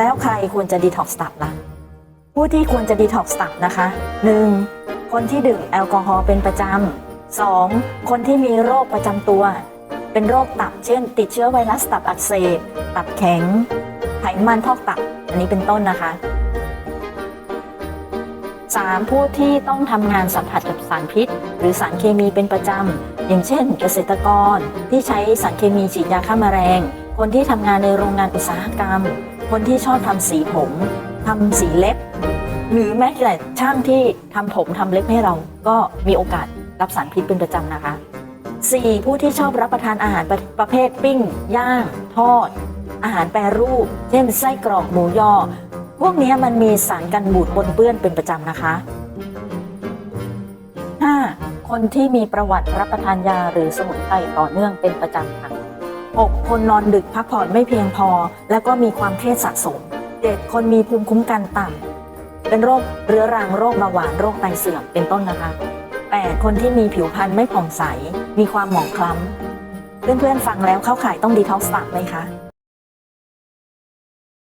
แล้วใครควรจะดีท็อกซ์ตับล่ะ ผู้ที่ควรจะดีท็อกซ์ตับนะคะ 1. คนที่ดื่มแอลกอฮอล์เป็นประจำ 2. คนที่มีโรคประจำตัว เป็นโรคตับ เช่น ติดเชื้อไวรัสตับอักเสบ ตับแข็ง ไขมันพอกตับ อันนี้เป็นต้นนะคะ 3. ผู้ที่ต้องทำงานสัมผัสกับสารพิษ หรือสารเคมีเป็นประจำ อย่างเช่น เกษตรกรที่ใช้สารเคมีฉีดยาฆ่าแมลงคนที่ทำงานในโรงงานอุตสาหกรรม คนที่ชอบทำสีผมทำสีเล็บ หรือแม้แต่ช่างที่ทำผมทำเล็บให้เราก็มีโอกาสรับสารพิษเป็นประจำนะคะ 4. ผู้ที่ชอบรับประทานอาหารประประเภทปิ้ง ย่าง ทอด อาหารแปรรูป เช่นไส้กรอกหมูยอ พวกนี้มันมีสารกันบูดปนเปื้อนเป็นประจำนะคะ 5. คนที่มีประวัติรับประทานยาหรือสมุนไพรต่อเนื่องเป็นประจำค่ะ 6. คนนอนดึกพักผ่อนไม่เพียงพอ แล้วก็มีความเครียดสะสม 7. คนมีภูมิคุ้มกันต่ำเป็นโรคเรื้อรังโรคเบาหวานโรคไตเสื่อมเป็นต้นนะคะ 8. คนที่มีผิวพรรณไม่ผ่องใส มีความหมองคล้ำเพื่อนๆฟังแล้วเข้าข่ายต้องดีท็อกซ์ตับไหมคะ